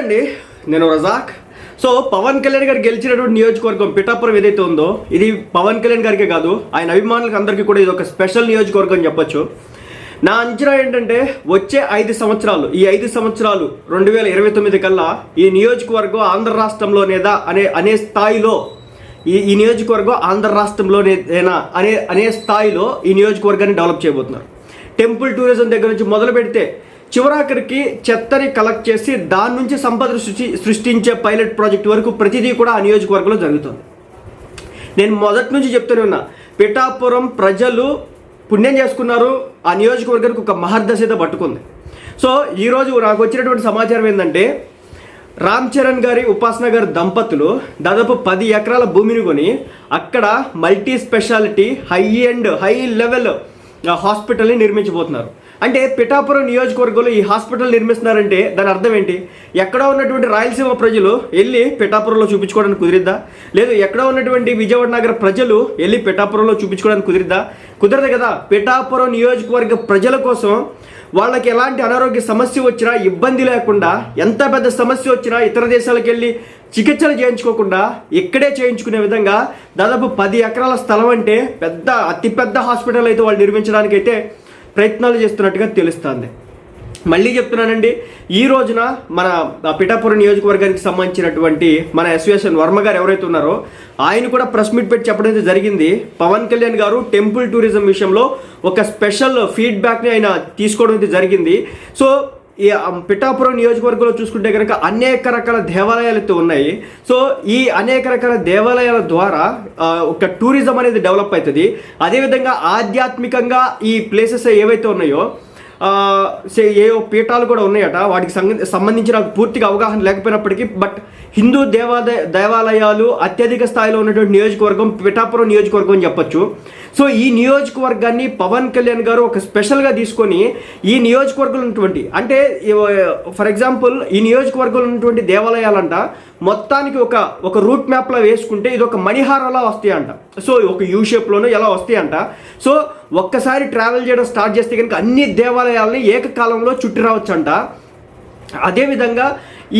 అండి నేను రజాక్. సో పవన్ కళ్యాణ్ గారు గెలిచినటువంటి నియోజకవర్గం పిఠాపురం ఏదైతే ఉందో ఇది పవన్ కళ్యాణ్ గారికే కాదు ఆయన అభిమానులకు అందరికీ కూడా ఇది ఒక స్పెషల్ నియోజకవర్గం అని చెప్పొచ్చు. నా అంచనా ఏంటంటే వచ్చే ఐదు సంవత్సరాలు ఈ ఐదు సంవత్సరాలు రెండు వేల ఇరవై తొమ్మిది కల్లా ఈ నియోజకవర్గం ఆంధ్ర రాష్ట్రంలోనేదా అనే అనే స్థాయిలో ఈ ఈ నియోజకవర్గం ఆంధ్ర రాష్ట్రంలోనేనా అనే అనే స్థాయిలో ఈ నియోజకవర్గాన్ని డెవలప్ చేయబోతున్నారు. టెంపుల్ టూరిజం దగ్గర నుంచి మొదలు పెడితే చివరాఖరికి చెత్తని కలెక్ట్ చేసి దాని నుంచి సంపద సృష్టి సృష్టించే పైలట్ ప్రాజెక్ట్ వరకు ప్రతిదీ కూడా ఆ నియోజకవర్గంలో జరుగుతుంది. నేను మొదటి నుంచి చెప్తూనే ఉన్నా పిఠాపురం ప్రజలు పుణ్యం చేసుకున్నారు ఆ నియోజకవర్గానికి ఒక మహర్దశత పట్టుకుంది. సో ఈరోజు నాకు వచ్చినటువంటి సమాచారం ఏంటంటే రామ్ చరణ్ గారి ఉపాసన గారి దంపతులు దాదాపు పది ఎకరాల భూమిని కొని అక్కడ multi speciality high and high level హాస్పిటల్ని నిర్మించబోతున్నారు. అంటే పిఠాపురం నియోజకవర్గంలో ఈ హాస్పిటల్ నిర్మిస్తున్నారంటే దాని అర్థం ఏంటి? ఎక్కడ ఉన్నటువంటి రాయలసీమ ప్రజలు వెళ్ళి పిఠాపురంలో చూపించుకోవడానికి కుదిరిద్దా? లేదు ఎక్కడ ఉన్నటువంటి విజయవాడ నగర ప్రజలు వెళ్ళి పిఠాపురంలో చూపించుకోవడానికి కుదిరిద్దా? కుదరదు కదా. పిఠాపురం నియోజకవర్గ ప్రజల కోసం వాళ్ళకి ఎలాంటి అనారోగ్య సమస్య వచ్చినా ఇబ్బంది లేకుండా ఎంత పెద్ద సమస్య వచ్చినా ఇతర దేశాలకు వెళ్ళి చికిత్సలు చేయించుకోకుండా ఇక్కడే చేయించుకునే విధంగా దాదాపు పది ఎకరాల స్థలం అంటే పెద్ద అతిపెద్ద హాస్పిటల్ అయితే వాళ్ళు నిర్మించడానికి అయితే ప్రయత్నాలు చేస్తున్నట్టుగా తెలుస్తుంది. మళ్ళీ చెప్తున్నానండి ఈ రోజున మన పిఠాపురం నియోజకవర్గానికి సంబంధించినటువంటి మన అసోసియేషన్ వర్మ గారు ఎవరైతే ఉన్నారో ఆయన కూడా ప్రెస్ మీట్ పెట్టి చెప్పడం అయితే జరిగింది. పవన్ కళ్యాణ్ గారు టెంపుల్ టూరిజం విషయంలో ఒక స్పెషల్ ఫీడ్బ్యాక్ని ఆయన తీసుకోవడం అయితే జరిగింది. సో ఈ పిఠాపురం నియోజకవర్గంలో చూసుకుంటే కనుక అనేక రకాల దేవాలయాలు అయితే ఉన్నాయి. సో ఈ అనేక రకాల దేవాలయాల ద్వారా ఒక టూరిజం అనేది డెవలప్ అవుతుంది. అదేవిధంగా ఆధ్యాత్మికంగా ఈ ప్లేసెస్ ఏవైతే ఉన్నాయో సే- ఏ పీఠాలు కూడా ఉన్నాయట. వాటికి సంబంధించి నాకు పూర్తిగా అవగాహన లేకపోయినప్పటికీ బట్ హిందూ దేవాలయ దేవాలయాలు అత్యధిక స్థాయిలో ఉన్నటువంటి నియోజకవర్గం పిఠాపురం నియోజకవర్గం అని చెప్పొచ్చు. సో ఈ నియోజకవర్గాన్ని పవన్ కళ్యాణ్ గారు ఒక స్పెషల్గా తీసుకొని ఈ నియోజకవర్గంలో ఉన్నటువంటి అంటే ఫర్ ఎగ్జాంపుల్ ఈ నియోజకవర్గంలో ఉన్నటువంటి దేవాలయాలంట మొత్తానికి ఒక ఒక రూట్ మ్యాప్లో వేసుకుంటే ఇది ఒక మణిహారంలా వస్తాయంట. సో ఒక యూ షేప్లోనూ ఎలా వస్తాయంట. సో ఒక్కసారి ట్రావెల్ చేయడం స్టార్ట్ చేస్తే కనుక అన్ని దేవాలయాలని ఏకకాలంలో చుట్టి రావచ్చంట. అదేవిధంగా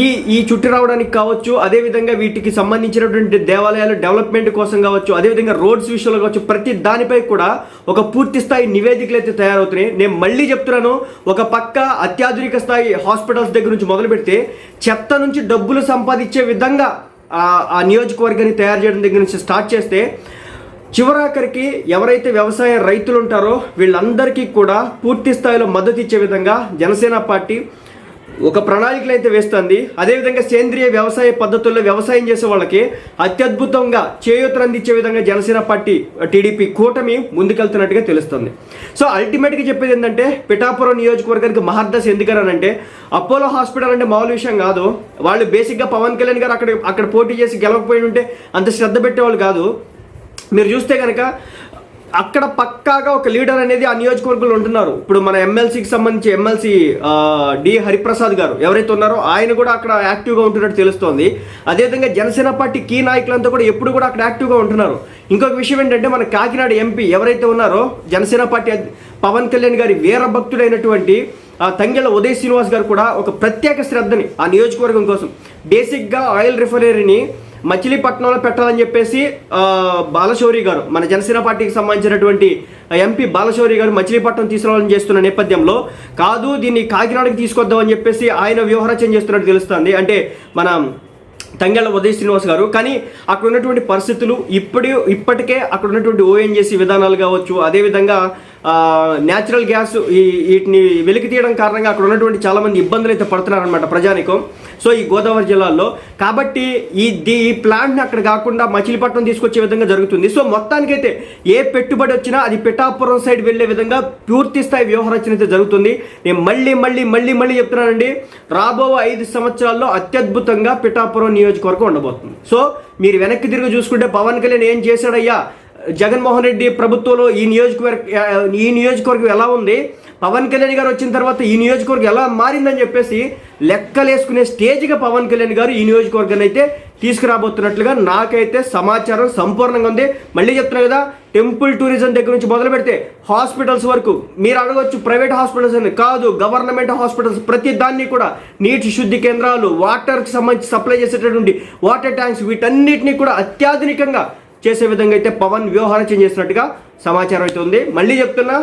ఈ ఈ చుట్టి రావడానికి కావచ్చు అదేవిధంగా వీటికి సంబంధించినటువంటి దేవాలయాలు డెవలప్మెంట్ కోసం కావచ్చు అదేవిధంగా రోడ్స్ విషయంలో కావచ్చు ప్రతి దానిపై కూడా ఒక పూర్తి స్థాయి నివేదికలు అయితే తయారవుతున్నాయి. నేను మళ్ళీ చెప్తున్నాను ఒక పక్క అత్యాధునిక స్థాయి హాస్పిటల్స్ దగ్గర నుంచి మొదలు పెడితే చెత్త నుంచి డబ్బులు సంపాదించే విధంగా ఆ నియోజకవర్గాన్ని తయారు చేయడం దగ్గర నుంచి స్టార్ట్ చేస్తే చివరాఖరికి ఎవరైతే వ్యవసాయ రైతులు ఉంటారో వీళ్ళందరికీ కూడా పూర్తి స్థాయిలో మద్దతు ఇచ్చే విధంగా జనసేన పార్టీ ఒక ప్రణాళికలు అయితే వేస్తుంది. అదేవిధంగా సేంద్రియ వ్యవసాయ పద్ధతుల్లో వ్యవసాయం చేసే వాళ్ళకి అత్యద్భుతంగా చేయూతను అందించే విధంగా జనసేన పార్టీ టీడీపీ కూటమి ముందుకెళ్తున్నట్టుగా తెలుస్తుంది. సో అల్టిమేట్గా చెప్పేది ఏంటంటే పిఠాపురం నియోజకవర్గానికి మహర్దశ ఎందుకనంటే అపోలో హాస్పిటల్ అంటే మామూలు విషయం కాదు. వాళ్ళు బేసిక్గా పవన్ కళ్యాణ్ గారు అక్కడ అక్కడ పోటీ చేసి గెలవకపోయి ఉంటే అంత శ్రద్ధ పెట్టేవాళ్ళు కాదు. మీరు చూస్తే కనుక అక్కడ పక్కాగా ఒక లీడర్ అనేది ఆ నియోజకవర్గంలో ఉంటున్నారు. ఇప్పుడు మన ఎమ్మెల్సీకి సంబంధించి ఎమ్మెల్సీ డి హరిప్రసాద్ గారు ఎవరైతే ఉన్నారో ఆయన కూడా అక్కడ యాక్టివ్గా ఉంటున్నట్టు తెలుస్తోంది. అదేవిధంగా జనసేన పార్టీ కీ నాయకులంతా కూడా ఎప్పుడు కూడా అక్కడ యాక్టివ్గా ఉంటున్నారు. ఇంకొక విషయం ఏంటంటే మన కాకినాడ ఎంపీ ఎవరైతే ఉన్నారో జనసేన పార్టీ పవన్ కళ్యాణ్ గారి వీర భక్తుడైనటువంటి ఆ తంగెళ్ళ ఉదయ్ శ్రీనివాస్ గారు కూడా ఒక ప్రత్యేక శ్రద్ధని ఆ నియోజకవర్గం కోసం బేసిక్గా ఆయిల్ రిఫైనరీని మచిలీపట్నంలో పెట్టాలని చెప్పేసి బాలశౌరి గారు మన జనసేన పార్టీకి సంబంధించినటువంటి ఎంపీ బాలశౌరి గారు మచిలీపట్నం తీసుకురావాలని చేస్తున్న నేపథ్యంలో కాదు దీన్ని కాకినాడకి తీసుకొద్దామని చెప్పేసి ఆయన వ్యూహరచన చేస్తున్నట్టు తెలుస్తుంది. అంటే మన తంగెళ్ళ ఉదయ్ శ్రీనివాస్ గారు. కానీ అక్కడ ఉన్నటువంటి పరిస్థితులు ఇప్పుడు ఇప్పటికే అక్కడ ఉన్నటువంటి ఓఎన్జేసీ విధానాలు కావచ్చు అదేవిధంగా న్యాచురల్ గ్యాస్ ఈ వీటిని వెలికి తీయడం కారణంగా అక్కడ ఉన్నటువంటి చాలామంది ఇబ్బందులు అయితే పడుతున్నారనమాట ప్రజానికం. సో ఈ గోదావరి జిల్లాలో కాబట్టి ఈ దీ ఈ ప్లాంట్ని అక్కడ కాకుండా మచిలీపట్నం తీసుకొచ్చే విధంగా జరుగుతుంది. సో మొత్తానికైతే ఏ పెట్టుబడి వచ్చినా అది పిఠాపురం సైడ్ వెళ్ళే విధంగా పూర్తి స్థాయి వ్యవహారచన అయితే జరుగుతుంది. నేను మళ్ళీ మళ్ళీ మళ్ళీ మళ్ళీ చెప్తున్నానండి. రాబో ఐదు సంవత్సరాల్లో అత్యద్భుతంగా పిఠాపురం నియోజకవర్గం ఉండబోతుంది. సో మీరు వెనక్కి తిరిగి చూసుకుంటే పవన్ కళ్యాణ్ ఏం చేశాడయ్యా? జగన్మోహన్ రెడ్డి ప్రభుత్వంలో ఈ నియోజకవర్గ ఈ నియోజకవర్గం ఎలా ఉంది? పవన్ కళ్యాణ్ గారు వచ్చిన తర్వాత ఈ నియోజకవర్గం ఎలా మారిందని చెప్పేసి లెక్కలేసుకునే స్టేజ్గా పవన్ కళ్యాణ్ గారు ఈ నియోజకవర్గాన్ని అయితే తీసుకురాబోతున్నట్లుగా నాకైతే సమాచారం సంపూర్ణంగా ఉంది. మళ్ళీ చెప్తున్నా కదా టెంపుల్ టూరిజం దగ్గర నుంచి మొదలు పెడితే హాస్పిటల్స్ వరకు మీరు అడగవచ్చు ప్రైవేట్ హాస్పిటల్స్ అని కాదు గవర్నమెంట్ హాస్పిటల్స్ ప్రతి దాన్ని కూడా నీటి శుద్ధి కేంద్రాలు వాటర్కి సంబంధించి సప్లై చేసేటటువంటి వాటర్ ట్యాంక్స్ వీటన్నిటిని కూడా అత్యాధునికంగా చేసే విధంగా అయితే పవన్ వ్యవహారం చేసినట్టుగా సమాచారం అయితే ఉంది. మళ్ళీ చెప్తున్నా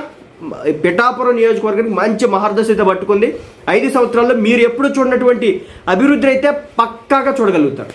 పిఠాపురం నియోజకవర్గానికి మంచి మహర్దశ అయితే పట్టుకుంది. ఐదు సంవత్సరాల్లో మీరు ఎప్పుడు చూడనటువంటి అభివృద్ధి అయితే పక్కాగా చూడగలుగుతారు.